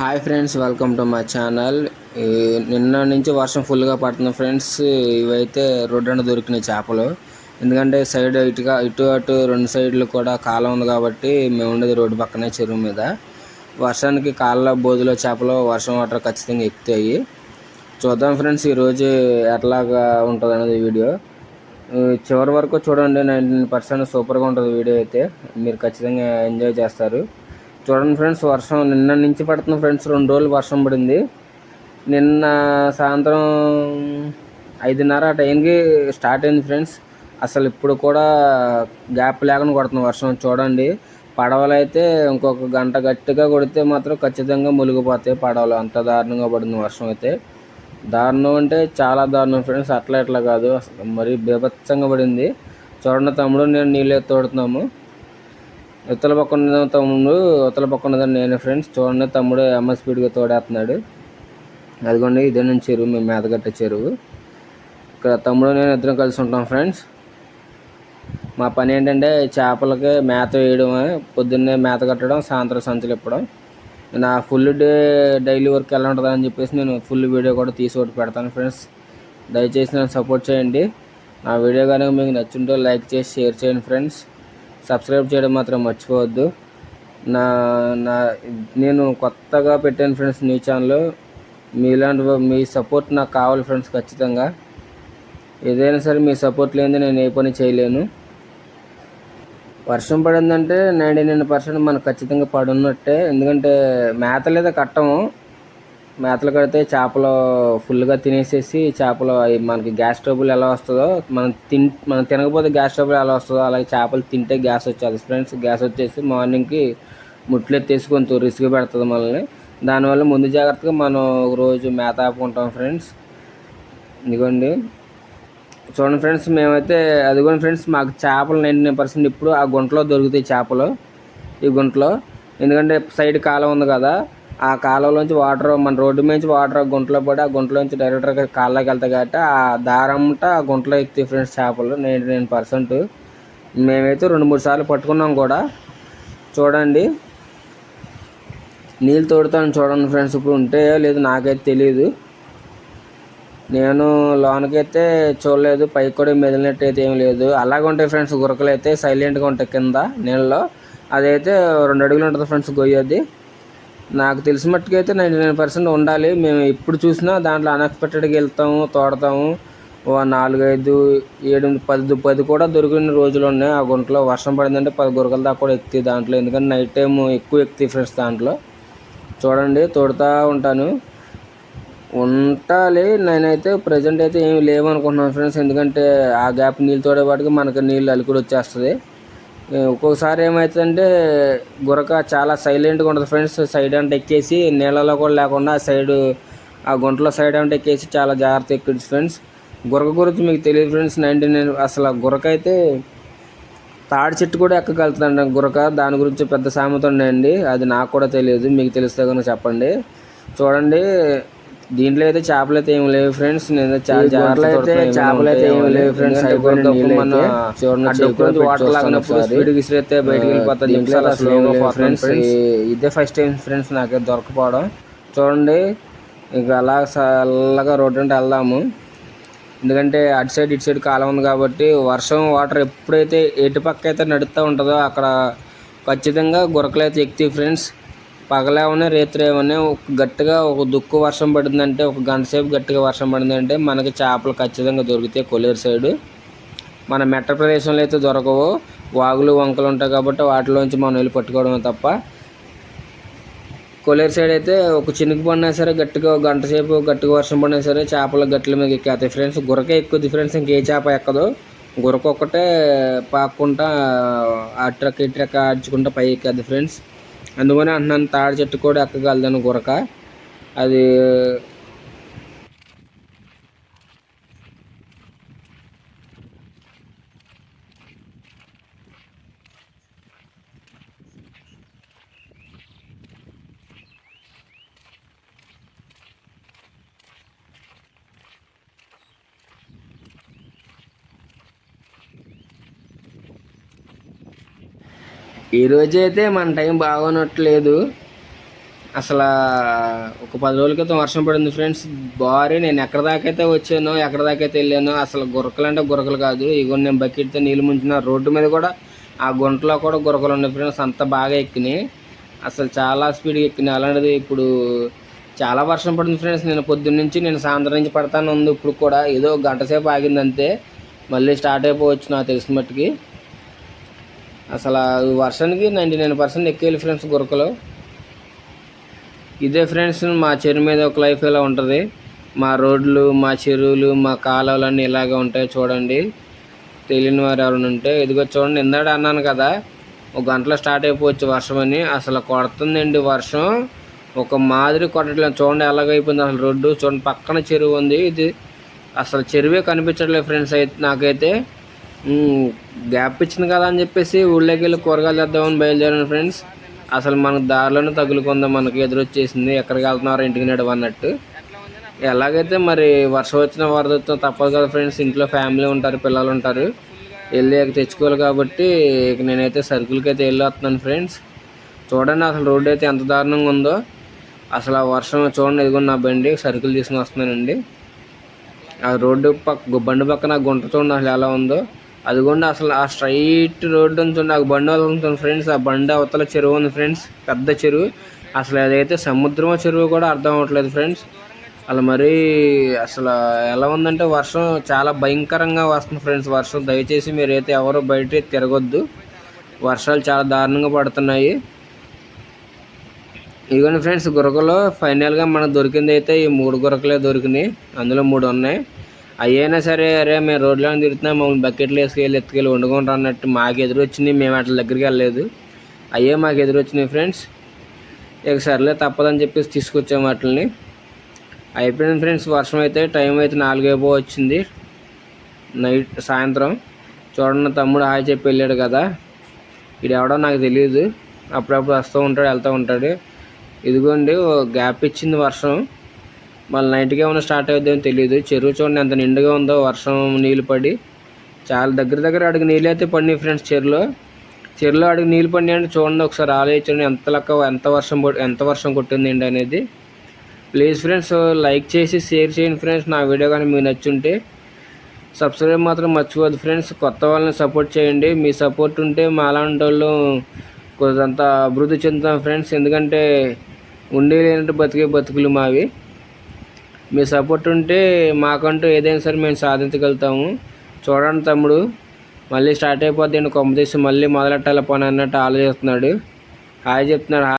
Hi friends welcome to my channel నిన్న నుంచి వర్షం ఫుల్గా పడుతుంది ఫ్రెండ్స్ ఇవైతే రోడ్డున దొరికినాయి చేపలు. ఎందుకంటే సైడ్ ఇటుగా ఇటు అటు రెండు సైడ్లు కూడా కాలం ఉంది కాబట్టి మేము ఉండేది రోడ్డు పక్కనే చెరువు మీద. వర్షానికి కాళ్ళ బోధులో చేపలు వర్షం వాటర్ ఖచ్చితంగా ఎక్కుతాయి. చూద్దాం ఫ్రెండ్స్ ఈరోజు ఎట్లాగా ఉంటుంది అనేది వీడియో. చివరి వరకు చూడండి నైంటీ పర్సెంట్ సూపర్గా ఉంటుంది వీడియో అయితే. మీరు ఖచ్చితంగా ఎంజాయ్ చేస్తారు. చూడండి ఫ్రెండ్స్ వర్షం నిన్న నుంచి పడుతుంది ఫ్రెండ్స్ రెండు రోజులు వర్షం పడింది. నిన్న సాయంత్రం ఐదున్నర ఆ టైంకి స్టార్ట్ అయింది ఫ్రెండ్స్. అసలు ఇప్పుడు కూడా గ్యాప్ లేకుండా కొడుతుంది వర్షం. చూడండి పడవలు అయితే ఇంకొక గంట గట్టిగా కొడితే మాత్రం ఖచ్చితంగా మునిగిపోతాయి పడవలు. అంత దారుణంగా పడింది వర్షం అయితే. దారుణం అంటే చాలా దారుణం ఫ్రెండ్స్. అట్లా ఇట్లా కాదు. అసలు మరీ బీభత్సంగా పడింది. చూడండి తమ్ముడు నేను నీళ్ళు తోడుతున్నాము ఉత్తల పక్కన తమ్ముడు ఉత్తల పక్కన నేను ఫ్రెండ్స్ చూడండి తమ్ముడు అమ్మ స్పీడ్గా తోడేస్తున్నాడు అదిగోండి ఇదే నుంచి చెరువు మేము మేతగట్ట చెరువు. ఇక్కడ తమ్ముడు నేను ఇద్దరం కలిసి ఉంటాం ఫ్రెండ్స్ మా పని ఏంటంటే చేపలకి మేత వేయడం పొద్దున్నే మేత కట్టడం సాయంత్రం సంచులు ఇప్పడం. నా ఫుల్ డే డైలీ వర్క్ ఎలా ఉంటుందని చెప్పేసి నేను ఫుల్ వీడియో కూడా తీసి ఒకటి పెడతాను ఫ్రెండ్స్ దయచేసి నన్ను సపోర్ట్ చేయండి. నా వీడియో కనుక మీకు నచ్చుంటే లైక్ చేసి షేర్ చేయండి ఫ్రెండ్స్ సబ్స్క్రైబ్ చేయడం మాత్రం మర్చిపోవద్దు. నా నా నేను కొత్తగా పెట్టాను ఫ్రెండ్స్ న్యూ ఛానల్. మీలాంటి మీ సపోర్ట్ నాకు కావాలి ఫ్రెండ్స్ ఖచ్చితంగా. ఏదైనా సరే మీ సపోర్ట్ లేనిదే నేను ఏ పని చేయలేను. వర్షం పడిందంటే నైంటీ నైన్ పర్సెంట్ మనకు ఖచ్చితంగా పడున్నట్టే. ఎందుకంటే మేత లేదా కట్టము. మేతలు కడితే చేపలు ఫుల్గా తినేసేసి చేపలు అవి మనకి గ్యాస్ ట్రబుల్ ఎలా వస్తుందో మనం తిన్ మనం తినకపోతే గ్యాస్ ట్రబుల్ ఎలా వస్తుందో అలాగే చేపలు తింటే గ్యాస్ వచ్చేది. ఫ్రెండ్స్ గ్యాస్ వచ్చేసి మార్నింగ్కి ముట్లు ఎత్తేసి కొంచెం రిస్క్ పెడుతుంది మనల్ని. దానివల్ల ముందు జాగ్రత్తగా మనం ఒక రోజు మేత ఆపుకుంటాం ఫ్రెండ్స్. ఇదిగోండి. చూడండి ఫ్రెండ్స్ మేమైతే అదిగోండి ఫ్రెండ్స్ మాకు చేపలు నైంటీ పర్సెంట్ ఇప్పుడు ఆ గుంటలో దొరుకుతాయి చేపలు. ఈ గుంటలో. ఎందుకంటే సైడ్ కాలం ఉంది కదా. ఆ కాలువలోంచి వాటర్ మన రోడ్డు నుంచి వాటర్ గుంటలో పడి ఆ గుంటలోంచి డైరెక్ట్గా కాళ్ళకి వెళ్తాయి కాబట్టి ఆ దారంట ఆ గుంటలో ఎక్కుతాయి ఫ్రెండ్స్ చేపలు నైంటీ నైన్ పర్సెంట్ మేమైతే రెండు మూడు సార్లు పట్టుకున్నాం కూడా. చూడండి. నీళ్ళు తోడుతాను చూడండి ఫ్రెండ్స్ ఇప్పుడు ఉంటాయో లేదు నాకైతే తెలియదు నేను లోనకైతే చూడలేదు పైకి కూడా మెదిలినట్టు అయితే ఏం లేదు. అలాగే ఉంటాయి ఫ్రెండ్స్ గురకలు అయితే సైలెంట్గా ఉంటాయి కింద నీళ్ళలో. అదైతే రెండు అడుగులు ఉంటుంది ఫ్రెండ్స్ గొయ్యది నాకు తెలిసిన మట్టుకైతే నైంటీ నైన్ పర్సెంట్ ఉండాలి. మేము ఎప్పుడు చూసినా దాంట్లో అన్ఎక్స్పెక్టెడ్గా వెళ్తాము తోడతాము. ఓ నాలుగైదు ఏడు పది పది కూడా దొరికిన రోజులు ఉన్నాయి. ఆ గుంటలో వర్షం పడిందంటే పది గురకల దాకా కూడా ఎక్కుతాయి దాంట్లో. ఎందుకంటే నైట్ టైం ఎక్కువ ఎక్కుతాయి ఫ్రెండ్స్ దాంట్లో. చూడండి తోడుతూ ఉంటాను. ఉండాలి నేనైతే ప్రజెంట్ అయితే ఏమి లేవనుకుంటున్నాను ఫ్రెండ్స్ ఎందుకంటే ఆ గ్యాప్ నీళ్ళు తోడేపాటికి మనకు నీళ్ళు అలికుడు వచ్చేస్తుంది. ఒక్కొక్కసారి ఏమవుతుందంటే గురక చాలా సైలెంట్గా ఉంటుంది ఫ్రెండ్స్ సైడ్ అంటే ఎక్కేసి నీళ్ళలో కూడా లేకుండా ఆ సైడ్ ఆ గుంటలో సైడ్ అంటే ఎక్కేసి చాలా జాగ్రత్త ఎక్కింది ఫ్రెండ్స్ గురక గురించి మీకు తెలియదు ఫ్రెండ్స్ నైంటీ నైన్ అసలు గురక అయితే తాడి చెట్టు కూడా ఎక్కగలుగుతుందండి గురక దాని గురించి పెద్ద సామెత ఉన్నాయండి. అది నాకు కూడా తెలియదు. మీకు తెలిస్తే కనుక చెప్పండి. చూడండి. దీంట్లో అయితే చేపలు అయితే ఏమి లేవు ఫ్రెండ్స్. నేను చాలా జాగ్రత్తలు అయితే చేపలు అయితే ఏమి లేవు ఫ్రెండ్స్. మన చూడండి వాటర్ లాగినప్పుడు స్పీడ్ విసిరితే బయటికి వెళ్ళిపోతుంది నిమిషాలు స్లోగా ఫ్రెండ్స్. ఇదే ఫస్ట్ టైం ఫ్రెండ్స్ నాకు దొరకపోవడం చూడండి ఇక అలా చల్లగా రోడ్డు అంటే వెళ్దాము. ఎందుకంటే అటు సైడ్ ఇటు సైడ్ కాలం ఉంది కాబట్టి వర్షం వాటర్ ఎప్పుడైతే ఎటు పక్క అయితే నడుస్తూ ఉంటుందో అక్కడ ఖచ్చితంగా గురకలు అయితే ఎక్కుతాయి ఫ్రెండ్స్. పగలేమన్నా రేత్రి ఒక గట్టిగా ఒక దుక్కు వర్షం పడిందంటే ఒక గంట సేపు గట్టిగా వర్షం పడిందంటే మనకి చేపలు ఖచ్చితంగా దొరుకుతాయి కొలేరు సైడు. మన మెట్ట ప్రదేశంలో అయితే దొరకవు. వాగులు వంకలు ఉంటాయి కాబట్టి వాటిలోంచి మనం వెళ్ళి పట్టుకోవడమే తప్ప. కొలేరు సైడ్ అయితే ఒక చినుకు పడినా సరే గట్టిగా ఒక గంట సేపు గట్టిగా వర్షం పడినా సరే చేపలు గట్ల మీద ఎక్కేస్తాయి. ఫ్రెండ్స్ గురకే ఎక్కువ డిఫరెన్స్ ఇంకే చేప ఎక్కదు. గురక ఒక్కటే పాక్కుంటా ఆ ట్రక్ ఈ ట్రక్ ఆడ్చుకుంటా పై ఎక్కేది ఫ్రెండ్స్. అందుకని అంటున్నాను తాడి చెట్టు కూడా ఎక్కగలదని గురక. అది ఈ రోజైతే మన టైం బాగోనట్లేదు. అసలు ఒక పది రోజుల క్రితం వర్షం పడింది ఫ్రెండ్స్. భారీ నేను ఎక్కడ దాకైతే వచ్చానో ఎక్కడ దాకైతే వెళ్ళానో అసలు గురకలు అంటే గురకలు కాదు. ఇగో నేను బకెట్తో నీళ్ళు ముంచిన రోడ్డు మీద కూడా ఆ గుంటలో కూడా గురకలు ఉన్నాయి ఫ్రెండ్స్. అంత బాగా ఎక్కినాయి. అసలు చాలా స్పీడ్గా ఎక్కినాయి. అలాంటిది ఇప్పుడు చాలా వర్షం పడింది ఫ్రెండ్స్. నేను పొద్దున్న నుంచి నేను సాయంత్రం నుంచి పడతాను ఉంది. ఇప్పుడు కూడా ఏదో గంట సేపు ఆగింది అంతే మళ్ళీ స్టార్ట్ అయిపోవచ్చు నాకు తెలిసిన మట్టుకి అసలు వర్షానికి నైంటీ నైన్ పర్సెంట్ ఎక్కువ ఫ్రెండ్స్ గురకలు. ఇదే ఫ్రెండ్స్ మా చెరువు మీద ఒక లైఫ్ ఇలా ఉంటుంది? మా రోడ్లు మా చెరువులు మా కాలువలన్నీ ఇలాగే ఉంటాయి చూడండి. తెలియని వారు ఎవరైనా ఉంటే ఇదిగో చూడండి ఇందాడ అన్నాను కదా ఒక గంటలో స్టార్ట్ అయిపోవచ్చు వర్షం అని. అసలు కొడుతుందండి వర్షం. ఒక మాదిరి కొట్టట్లేదు. చూడండి ఎలాగైపోయింది అసలు రోడ్డు. చూడండి పక్కన చెరువు ఉంది. ఇది అసలు చెరువే కనిపించట్లేదు ఫ్రెండ్స్ అయితే నాకైతే. గ్యాప్ ఇచ్చింది కదా అని చెప్పేసి ఊళ్ళోకి వెళ్ళి కూరగాయలు తెద్దామని బయలుదేరాను ఫ్రెండ్స్. అసలు మనకు దారిలోనే తగులుకుందా మనకి ఎదురొచ్చేసింది ఎక్కడికి వెళ్తున్నారో ఇంటికి నడవ అన్నట్టు. ఎలాగైతే మరి వర్షం వచ్చిన వరద తప్పదు కదా ఫ్రెండ్స్ ఇంట్లో ఫ్యామిలీ ఉంటారు పిల్లలు ఉంటారు. వెళ్ళి ఇక తెచ్చుకోవాలి కాబట్టి ఇక నేనైతే సరుకులకి అయితే వెళ్ళి వస్తున్నాను ఫ్రెండ్స్. చూడండి అసలు రోడ్డు అయితే ఎంత దారుణంగా ఉందో. అసలు ఆ వర్షం చూడండి ఇదిగో నా బండి సరుకులు తీసుకుని వస్తున్నానండి. ఆ రోడ్డు పక్క బండి పక్కన గుంట చూడండి అసలు ఎలా ఉందో. అదిగోండి అసలు ఆ స్ట్రైట్ రోడ్డు నుంచి నాకు బండి ఉంటుంది ఫ్రెండ్స్ ఆ బండి అవతల చెరువు ఉంది ఫ్రెండ్స్ పెద్ద చెరువు. అసలు అదైతే సముద్రం చెరువు కూడా అర్థం అవ్వట్లేదు ఫ్రెండ్స్ అలా మరీ అసలు ఎలా ఉందంటే వర్షం చాలా భయంకరంగా వస్తుంది ఫ్రెండ్స్ వర్షం. దయచేసి మీరైతే ఎవరు బయట తిరగొద్దు. వర్షాలు చాలా దారుణంగా పడుతున్నాయి. ఇదిగోండి ఫ్రెండ్స్ గురకలు ఫైనల్గా మనకు దొరికింది అయితే ఈ మూడు గురకలే దొరికినాయి. అందులో మూడు ఉన్నాయి. అయినా సరే అరే మేము రోడ్లో తిరుగుతున్నాం మమ్మల్ని బకెట్లు వేసుకెళ్ళి ఎత్తుకెళ్ళి వండుకుంటా అన్నట్టు మాకు ఎదురు మేము అట్ల దగ్గరికి వెళ్ళలేదు. అయ్యే మాకు ఎదురొచ్చినాయి ఫ్రెండ్స్. ఇక సర్లే తప్పదని చెప్పేసి తీసుకొచ్చాము వాటిని అయిపోయింది ఫ్రెండ్స్ వర్షం అయితే టైం అయితే నాలుగైపో వచ్చింది. నైట్ సాయంత్రం. చూడండి తమ్ముడు హాయ్ చెప్పి వెళ్ళాడు కదా. ఇది ఎవడో నాకు తెలియదు అప్పుడప్పుడు వస్తూ ఉంటాడు వెళ్తూ ఉంటాడు. ఇదిగోండి ఓ గ్యాప్ ఇచ్చింది వర్షం. మళ్ళీ నైట్కి ఏమైనా స్టార్ట్ అవుద్దేమో తెలియదు చెరువు చూడండి ఎంత నిండుగా ఉందో వర్షం నీళ్ళు పడి. చాలా దగ్గర దగ్గర అడుగు నీళ్ళు అయితే పడినాయి ఫ్రెండ్స్ చెరువులో. చెరువులో అడుగు నీళ్ళు పడినాయి అంటే చూడండి ఒకసారి ఆలోచించండి ఎంత లెక్క ఎంత వర్షం ఎంత వర్షం కొట్టిందండి అనేది. ప్లీజ్ ఫ్రెండ్స్ లైక్ చేసి షేర్ చేయండి ఫ్రెండ్స్ నా వీడియో కానీ మీకు నచ్చుంటే సబ్స్క్రైబ్ మాత్రం మర్చిపోద్దు ఫ్రెండ్స్ కొత్త వాళ్ళని సపోర్ట్ చేయండి. మీ సపోర్ట్ ఉంటే మా అలాంటి వాళ్ళు కొంత అభివృద్ధి చెందుతాం ఫ్రెండ్స్ ఎందుకంటే ఉండే లేనట్టు బతికే బతుకులు మావి. మీ సపోర్ట్ ఉంటే మాకంటూ ఏదైనా సరే మేము సాధించగలుగుతాము. చూడండి తమ్ముడు మళ్ళీ స్టార్ట్ అయిపోద్ది కొమ్మ తీసి మళ్ళీ మొదలెట్టాలి పని అన్నట్టు ఆలోచిస్తున్నాడు. హాయ్ చెప్తున్నాడు